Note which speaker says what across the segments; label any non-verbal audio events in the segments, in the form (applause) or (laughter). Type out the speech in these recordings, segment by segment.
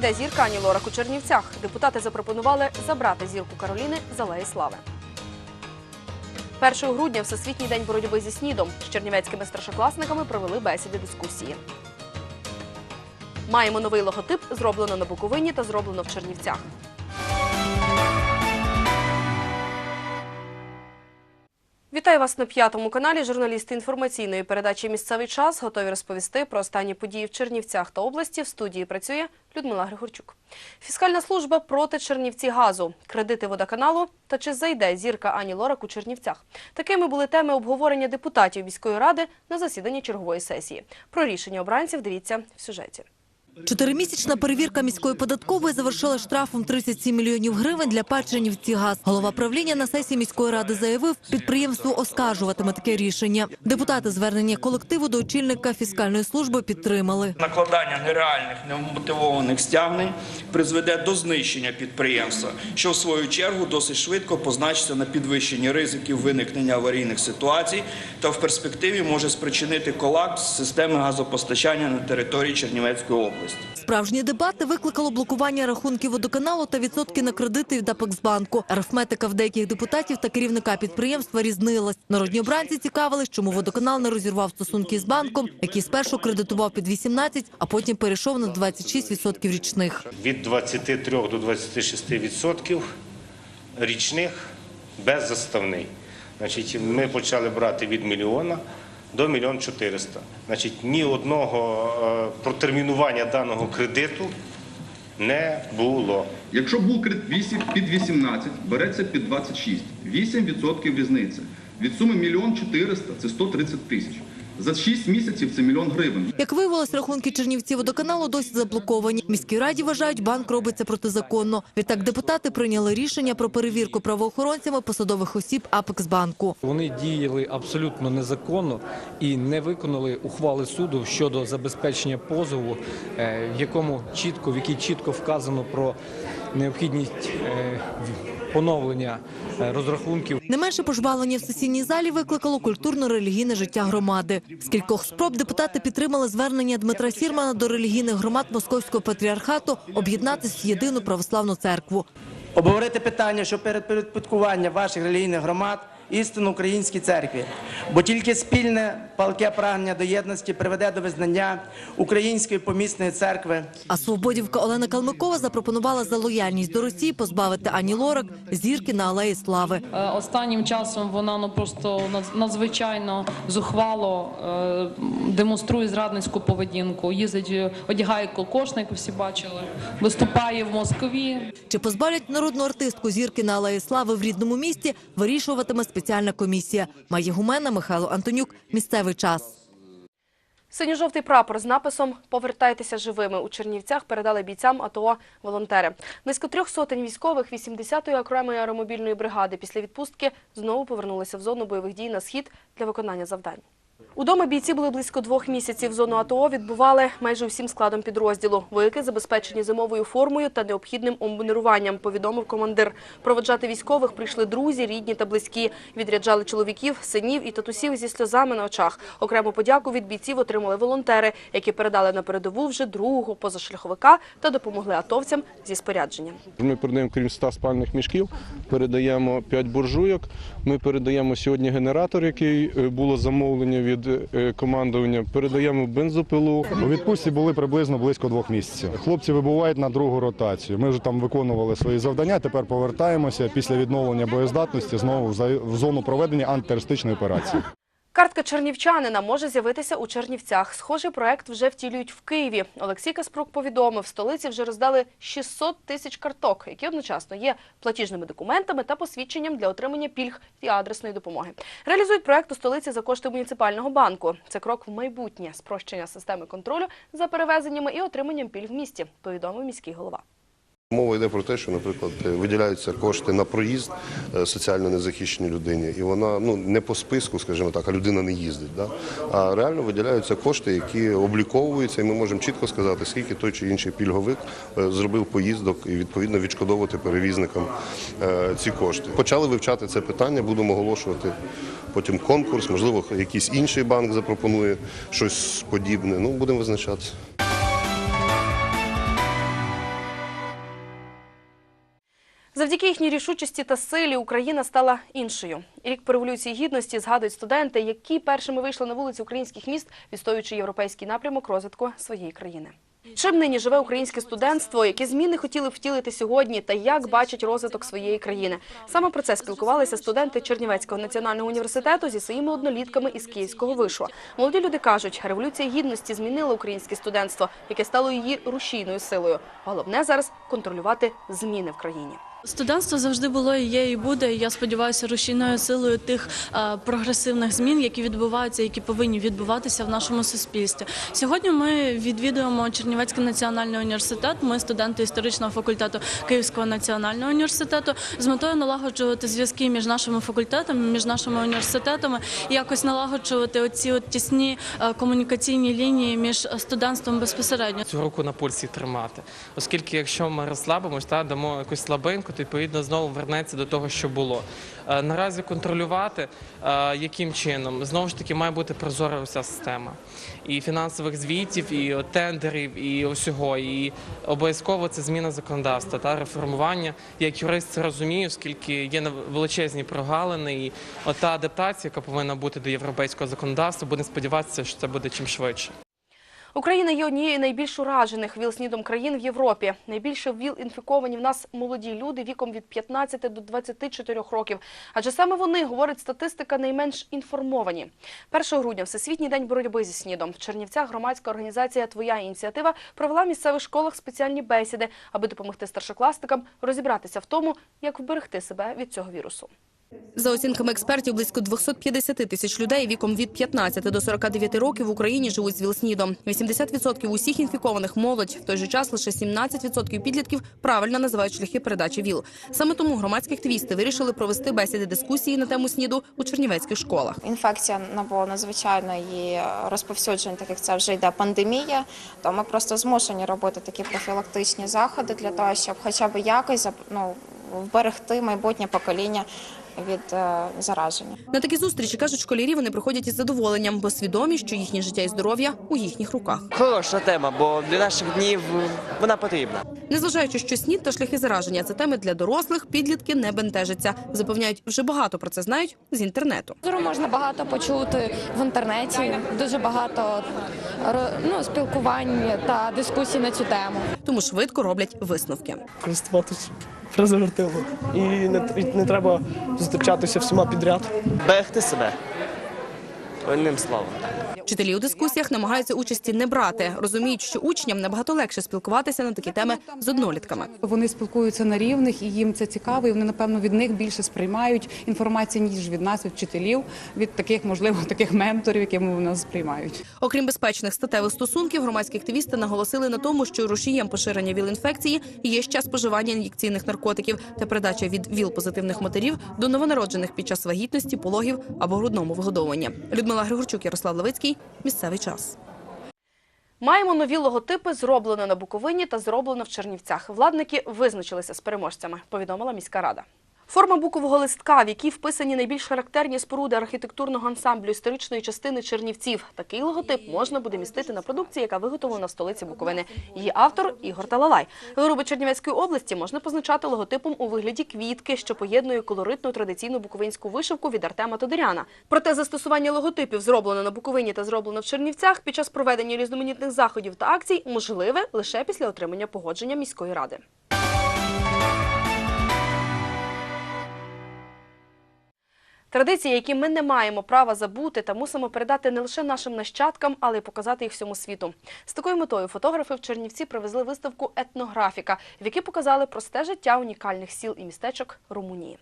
Speaker 1: зайде зірка Ані Лорак у Чернівцях? Депутати запропонували забрати зірку Кароліни з Алеї Слави. 1 грудня Всесвітній день боротьби зі снідом. З чернівецькими старшокласниками провели бесіди дискусії. Маємо новий логотип, зроблено на Буковині та зроблено в Чернівцях. Вітаю вас на п'ятому каналі. Журналісти інформаційної передачі Місцевий час готові розповісти про останні події в Чернівцях та області. В студії працює Людмила Григорчук. Фіскальна служба проти Чернівці газу, кредити водоканалу та чи зайде зірка Ані Лорак у Чернівцях. Такими були теми обговорення депутатів міської ради на засіданні чергової сесії. Про рішення обранців дивіться в сюжеті.
Speaker 2: Чотиримісячна перевірка міської податкової завершила штрафом 37 мільйонів гривень для Печенівці газ. Голова правління на сесії міської ради заявив, підприємство оскаржуватиме таке рішення. Депутати звернення колективу до очільника фіскальної служби підтримали.
Speaker 3: Накладання нереальних немотивованих стягнень призведе до знищення підприємства, що в свою чергу досить швидко позначиться на підвищенні ризиків виникнення аварійних ситуацій та в перспективі може спричинити колапс системи газопостачання на території Чернівецької області.
Speaker 2: Справжні дебати викликало блокування рахунків водоканалу та відсотки на кредити від Апексбанку. Арифметика в деяких депутатів та керівника підприємства різнилась. Народні обранці цікавились, чому водоканал не розірвав стосунки з банком, який спершу кредитував під 18, а потім перейшов на 26% річних.
Speaker 4: від 23 до 26 відсотків річних беззаставний. Значить, ми почали брати від мільйона до мільйон 400. Значить, ні одного е, протермінування даного кредиту не було.
Speaker 5: Якщо був кредит 8 під 18, береться під 26. 8% різниця. Від суми мільйон 400 – це 130 тисяч. За 6 місяців це мільйон гривень.
Speaker 2: Як виявилось, рахунки Чернівці водоканалу досі заблоковані. В Міській раді вважають, банк робиться протизаконно. Відтак депутати прийняли рішення про перевірку правоохоронцями посадових осіб Апексбанку.
Speaker 6: Вони діяли абсолютно незаконно і не виконали ухвали суду щодо забезпечення позову, е, в якому чітко, в якій чітко вказано про необхідність е, поновлення е, розрахунків.
Speaker 2: Не менше пожвалення в сесійній залі викликало культурно-релігійне життя громади. З кількох спроб депутати підтримали звернення Дмитра Сірмана до релігійних громад Московського патріархату об'єднатися в єдину православну церкву.
Speaker 7: обговорити питання, що передпорядкування ваших релігійних громад істинно українській церкві, бо тільки спільне палке прагнення до єдності приведе до визнання української помісної церкви
Speaker 2: А свободівка Олена Калмикова запропонувала за лояльність до Росії позбавити Ані Лорак зірки на алеї слави.
Speaker 8: Е, Останнім часом вона ну просто надз- надзвичайно зухвало е, демонструє зрадницьку поведінку. Їздить, е, одягає кокошник, всі бачили, виступає в Москві.
Speaker 2: Чи позбавлять народну артистку зірки на алеї слави в рідному місті, вирішуватиме спеціальна комісія. Має гумена Михайло Антонюк. Місцевий час.
Speaker 1: Синьо-жовтий прапор з написом Повертайтеся живими у Чернівцях передали бійцям АТО волонтери. Близько трьох сотень військових 80-ї окремої аеромобільної бригади після відпустки знову повернулися в зону бойових дій на схід для виконання завдань. Удома бійці були близько двох місяців. Зону АТО відбували майже усім складом підрозділу. Вояки забезпечені зимовою формою та необхідним обмуніруванням, повідомив командир. Проводжати військових прийшли друзі, рідні та близькі. Відряджали чоловіків, синів і татусів зі сльозами на очах. Окрему подяку від бійців отримали волонтери, які передали на передову вже другого позашляховика та допомогли атовцям зі спорядженням.
Speaker 9: Ми передаємо крім 100 спальних мішків, передаємо 5 буржуйок. Ми передаємо сьогодні генератор, який е, було замовлення від е, командування. Передаємо бензопилу.
Speaker 10: У відпустці були приблизно близько двох місяців. Хлопці вибувають на другу ротацію. Ми вже там виконували свої завдання. Тепер повертаємося після відновлення боєздатності знову в зону проведення антитерористичної операції.
Speaker 1: Картка чернівчанина може з'явитися у Чернівцях. Схожий проект вже втілюють в Києві. Олексій Каспрук повідомив, в столиці вже роздали 600 тисяч карток, які одночасно є платіжними документами та посвідченням для отримання пільг і адресної допомоги. Реалізують проект у столиці за кошти муніципального банку. Це крок в майбутнє спрощення системи контролю за перевезеннями і отриманням пільг в місті, повідомив міський голова.
Speaker 11: Мова йде про те, що, наприклад, виділяються кошти на проїзд е, соціально незахищеній людині, і вона ну не по списку, скажімо так, а людина не їздить. Да? А реально виділяються кошти, які обліковуються, і ми можемо чітко сказати, скільки той чи інший пільговик е, зробив поїздок і відповідно відшкодовувати перевізникам е, ці кошти. Почали вивчати це питання, будемо оголошувати потім конкурс, можливо, якийсь інший банк запропонує щось подібне. Ну будемо визначатися.
Speaker 1: Завдяки їхній рішучості та силі Україна стала іншою. Рік по революції гідності згадують студенти, які першими вийшли на вулиці українських міст, відстоюючи європейський напрямок розвитку своєї країни. Чим нині живе українське студентство, які зміни хотіли втілити сьогодні, та як бачать розвиток своєї країни? Саме про це спілкувалися студенти Чернівецького національного університету зі своїми однолітками із Київського вишу. Молоді люди кажуть, революція гідності змінила українське студентство, яке стало її рушійною силою. Головне зараз контролювати зміни в країні.
Speaker 12: Студентство завжди було і є, і буде. І я сподіваюся, рушійною силою тих е, прогресивних змін, які відбуваються, які повинні відбуватися в нашому суспільстві. Сьогодні ми відвідуємо Чернівецький національний університет. Ми студенти історичного факультету Київського національного університету з метою налагоджувати зв'язки між нашими факультетами, між нашими університетами і якось налагоджувати оці от тісні е, комунікаційні лінії між студентством безпосередньо.
Speaker 6: Цю руку на пульсі тримати. Оскільки якщо ми розслабимось та дамо якусь слабинку, то відповідно знову вернеться до того, що було. Е, Наразі контролювати е, яким чином знову ж таки має бути прозора вся система і фінансових звітів, і тендерів, і усього. І обов'язково це зміна законодавства та реформування. Як юрист це розумію, оскільки є величезні прогалини, і от та адаптація, яка повинна бути до європейського законодавства, будемо сподіватися, що це буде чим швидше.
Speaker 1: Україна є однією найбільш уражених ВІЛ-СНІДом країн в Європі. Найбільше ВІЛ-інфіковані в нас молоді люди віком від 15 до 24 років. Адже саме вони, говорить статистика, найменш інформовані. 1 грудня Всесвітній день боротьби зі СНІДом. В Чернівцях громадська організація «Твоя ініціатива» провела в місцевих школах спеціальні бесіди, аби допомогти старшокласникам розібратися в тому, як вберегти себе від цього вірусу. За оцінками експертів, близько 250 тисяч людей віком від 15 до 49 років в Україні живуть з ВІЛ-СНІДом. 80% усіх інфікованих – молодь. В той же час лише 17% підлітків правильно називають шляхи передачі ВІЛ. Саме тому громадські активісти вирішили провести бесіди дискусії на тему СНІДу у чернівецьких школах.
Speaker 13: Інфекція набула надзвичайної розповсюдження, так як це вже йде пандемія. То ми просто змушені робити такі профілактичні заходи для того, щоб хоча б якось ну, вберегти майбутнє покоління від е, зараження.
Speaker 1: На такі зустрічі, кажуть школярі, вони приходять із задоволенням, бо свідомі, що їхнє життя і здоров'я у їхніх руках.
Speaker 14: Хороша тема, бо для наших днів вона потрібна.
Speaker 1: Незважаючи, що снід та шляхи зараження – це теми для дорослих, підлітки не бентежаться. Запевняють, вже багато про це знають з інтернету.
Speaker 15: Дуже можна багато почути в інтернеті, дуже багато ну, спілкувань та дискусій на цю тему.
Speaker 1: Тому швидко роблять висновки.
Speaker 16: користуватись презервативом. І не, і не треба зустрічатися всіма підряд.
Speaker 14: Берегти себе. Одним словом.
Speaker 1: Вчителі у дискусіях намагаються участі не брати. Розуміють, що учням набагато легше спілкуватися на такі теми з однолітками.
Speaker 17: Вони спілкуються на рівних, і їм це цікаво. І вони напевно від них більше сприймають інформацію ніж від нас, від вчителів, від таких можливо (laughs) таких менторів, якими вони нас сприймають.
Speaker 1: Окрім безпечних статевих стосунків, громадські активісти наголосили на тому, що рушієм поширення ВІЛ-інфекції є ще споживання ін'єкційних наркотиків та передача від ВІЛ-позитивних матерів до новонароджених під час вагітності, пологів або грудному вигодовуванні. Людмила Григорчук, Ярослав Левицький. Місцевий час. Маємо нові логотипи, зроблено на Буковині та зроблено в Чернівцях. Владники визначилися з переможцями, повідомила міська рада. Форма букового листка, в якій вписані найбільш характерні споруди архітектурного ансамблю історичної частини Чернівців. Такий логотип можна буде містити на продукції, яка виготовлена в столиці Буковини. Її автор Ігор Талалай. Вироби Чернівецької області можна позначати логотипом у вигляді квітки, що поєднує колоритну традиційну буковинську вишивку від Артема Тодоряна. Проте застосування логотипів зроблено на Буковині та зроблено в Чернівцях під час проведення різноманітних заходів та акцій можливе лише після отримання погодження міської ради. Традиції, які ми не маємо права забути та мусимо передати не лише нашим нащадкам, але й показати їх всьому світу. З такою метою фотографи в Чернівці привезли виставку Етнографіка, в якій показали просте життя унікальних сіл і містечок Румунії.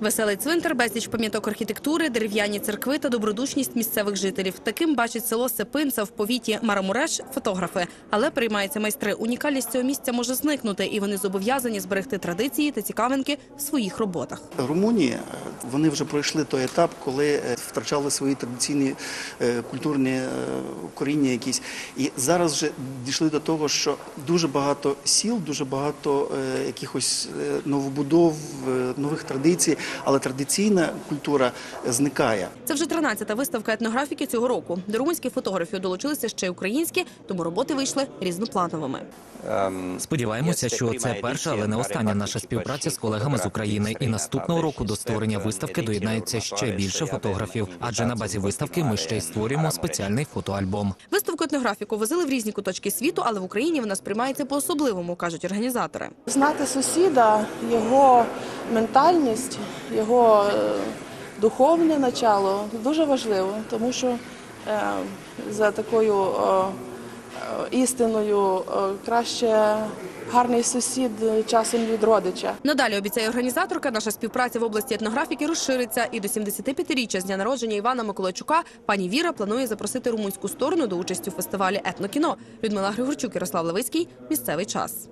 Speaker 1: Веселий цвинтар, безліч пам'яток архітектури, дерев'яні церкви та добродушність місцевих жителів. Таким бачить село Сепинца в повіті Марамуреш фотографи. Але приймаються майстри. Унікальність цього місця може зникнути, і вони зобов'язані зберегти традиції та цікавинки в своїх роботах.
Speaker 18: Румунії вони вже пройшли той етап, коли е, втрачали свої традиційні е, культурні е, коріння якісь. І зараз вже дійшли до того, що дуже багато сіл, дуже багато е, якихось е, новобудов, е, нових традицій, традиції, але традиційна культура зникає.
Speaker 1: Це вже 13-та виставка етнографіки цього року. До румунських фотографів долучилися ще й українські, тому роботи вийшли різноплановими.
Speaker 19: Сподіваємося, що це перша, але не остання наша співпраця з колегами з України. І наступного року до створення виставки доєднається ще більше фотографів. Адже на базі виставки ми ще й створюємо спеціальний фотоальбом.
Speaker 1: Етнографіку возили в різні куточки світу, але в Україні вона сприймається по-особливому, кажуть організатори.
Speaker 20: Знати сусіда, його ментальність, його е, духовне начало дуже важливо, тому що е, за такою е, істиною е, краще гарний сусід часом від родича.
Speaker 1: Надалі обіцяє організаторка, наша співпраця в області етнографіки розшириться. І до 75-річчя з дня народження Івана Миколайчука пані Віра планує запросити румунську сторону до участі у фестивалі етнокіно. Людмила Григорчук, Ярослав Левицький. Місцевий час.